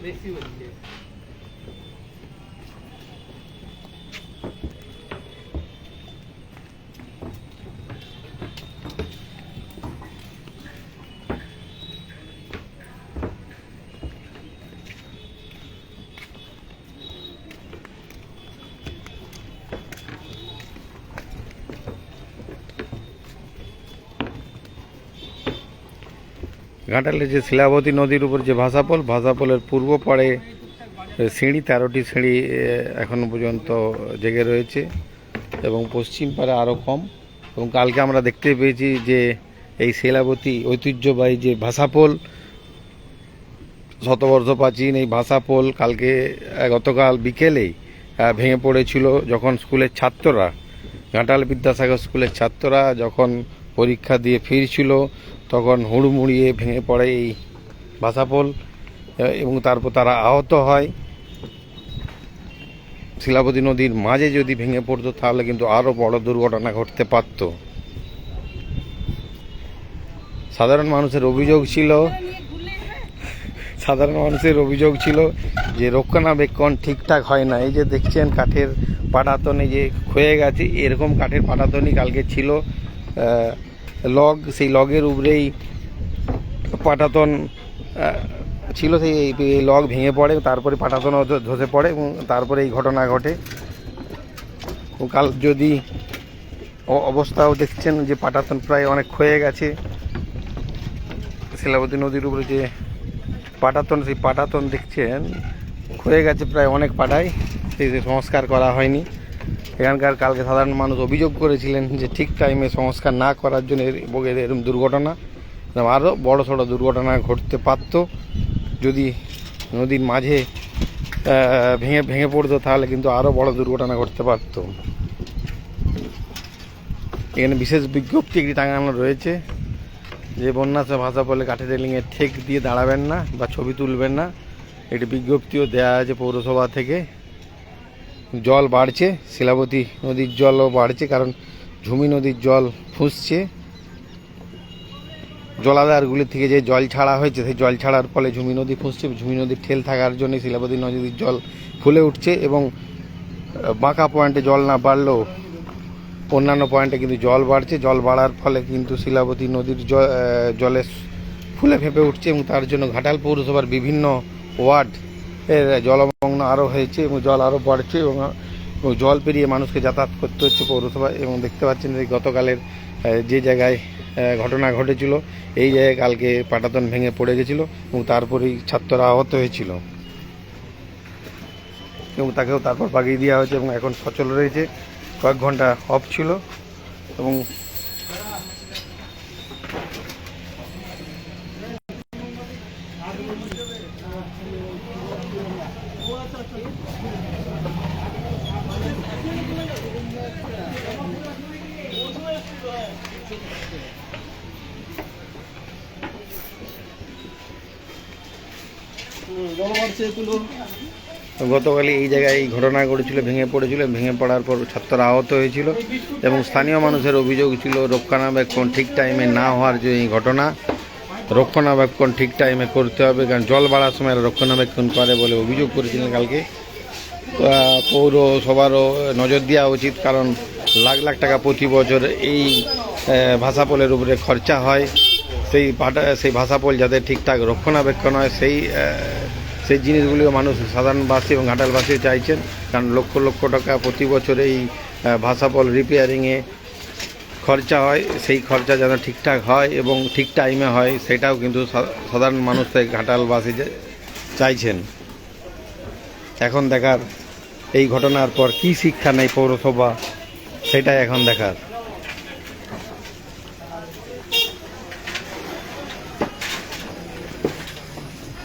বেশি হচ্ছে। ঘাটালে যে শিলাবতী নদীর উপর যে ভাষাপোল ভাষাপোলের পূর্ব পাড়ে সিঁড়ি তেরোটি সিঁড়ি এ, এখনও পর্যন্ত জেগে রয়েছে এবং পশ্চিম পাড়ে আরও কম। এবং কালকে আমরা দেখতে পেয়েছি যে এই শিলাবতী ঐতিহ্যবাহী যে ভাষাপোল শতবর্ষ প্রাচীন এই ভাষাপোল কালকে গতকাল বিকেলেই ভেঙে পড়েছিল যখন স্কুলের ছাত্ররা ঘাটাল বিদ্যাসাগর স্কুলের ছাত্ররা যখন পরীক্ষা দিয়ে ফিরছিল, তখন হুড়মুড়িয়ে ভেঙে পড়ে এই ভাষাপোল এবং তারপর তারা আহত হয়। শিলাবতী নদীর মাঝে যদি ভেঙে পড়তো, তাহলে কিন্তু আরও বড় দুর্ঘটনা ঘটতে পারত। সাধারণ মানুষের অভিযোগ ছিল, সাধারণ মানুষের অভিযোগ ছিল যে রক্ষণাবেক্ষণ ঠিকঠাক হয় না। এই যে দেখছেন কাঠের পাটাতনে যে ক্ষয়ে গেছে, এরকম কাঠের পাটাতনই কালকে ছিল। লগ সেই লগের উপরেই পাটাতন ছিল সেই লগ ভেঙে পড়ে, তারপরে পাটাতনও ধ- ধসে পড়ে এবং তারপরে এই ঘটনা ঘটে। কাল যদি অবস্থাও দেখছেন যে পাটাতন প্রায় অনেক ক্ষয়ে গেছে, শিলাবতী নদীর উপরে যে পাটাতন, সেই পাটাতন দেখছেন, ক্ষয়ে গেছে প্রায় অনেক পাটায়, সেই সংস্কার করা হয়নি। এখানকার কালকে সাধারণ মানুষ অভিযোগ করেছিলেন যে ঠিক টাইমে সংস্কার না করার জন্য এরকম দুর্ঘটনা। আরও বড় সড়ো দুর্ঘটনা ঘটতে পারত। যদি নদীর মাঝে ভেঙে ভেঙে পড়তো তাহলে কিন্তু আরও বড় দুর্ঘটনা ঘটতে পারত। এখানে বিশেষ বিজ্ঞপ্তি একটি টাঙানো রয়েছে যে বন্যাসে ভাষা বলে কাঠের রেলিংয়ে ঠেক দিয়ে দাঁড়াবেন না বা ছবি তুলবেন না। একটি বিজ্ঞপ্তিও দেওয়া আছে পৌরসভা থেকে। জল বাড়ছে, শিলাবতী নদীর জলও বাড়ছে কারণ ঝুমি নদীর জল ফুঁসছে। জলাধারগুলি থেকে যে জল ছাড়া হয়েছে, সেই জল ছাড়ার ফলে ঝুমি নদী ফুঁসছে। ঝুমি নদীর ঠেল থাকার জন্য শিলাবতী নদীর জল ফুলে উঠছে এবং বাঁকা পয়েন্টে জল না বাড়লেও অন্যান্য পয়েন্টে কিন্তু জল বাড়ছে। জল বাড়ার ফলে কিন্তু শিলাবতী নদীর জলে ফুলে ফেঁপে উঠছে এবং তার জন্য ঘাটাল পৌরসভার বিভিন্ন ওয়ার্ড এর জলমগ্ন আরও হয়েছে এবং জল আরও বাড়ছে এবং জল পেরিয়ে মানুষকে যাতায়াত করতে হচ্ছে পৌরসভায় এবং দেখতে পাচ্ছেন যে গতকালের যে জায়গায় ঘটনা ঘটেছিল, এই জায়গায় কালকে পাটাতন ভেঙে পড়ে গেছিল এবং তারপরেই ছাত্ররা আহত হয়েছিল। এবং তাকেও তারপর বাগিয়ে দেওয়া হয়েছে এবং এখন সচল রয়েছে। কয়েক ঘণ্টা অফ ছিল এবং গতকালই এই জায়গায় এই ঘটনা ঘটেছিল, ভেঙে পড়েছিল। ভেঙে পড়ার পর ছাত্ররা আহত হয়েছিল এবং স্থানীয় মানুষের অভিযোগ ছিল, রক্ষণাবেক্ষণ ঠিক টাইমে না হওয়ার যে এই ঘটনা, রক্ষণাবেক্ষণ ঠিক টাইমে করতে হবে, কারণ জল বাড়ার সময় রক্ষণাবেক্ষণ করে বলে অভিযোগ করেছিলেন কালকে। পৌরসভারও নজর দেওয়া উচিত, কারণ লাখ লাখ টাকা প্রতি বছর এই ভাষাপোলের উপরে খরচা হয়। সেই সেই ভাষাপোল যাতে ঠিকঠাক রক্ষণাবেক্ষণ হয়, সেই সেই জিনিসগুলিও মানুষ সাধারণবাসী এবং ঘাটালবাসী চাইছেন। কারণ লক্ষ লক্ষ টাকা প্রতি বছর এই ভাষাপোল রিপেয়ারিংয়ে খরচা হয়। সেই খরচা যেন ঠিকঠাক হয় এবং ঠিক টাইমে হয়, সেটাও কিন্তু সাধারণ মানুষ থেকে ঘাটালবাসী চাইছেন। এখন দেখার এই ঘটনার পর কি শিক্ষা নেই পৌরসভা, সেটাই এখন দেখার।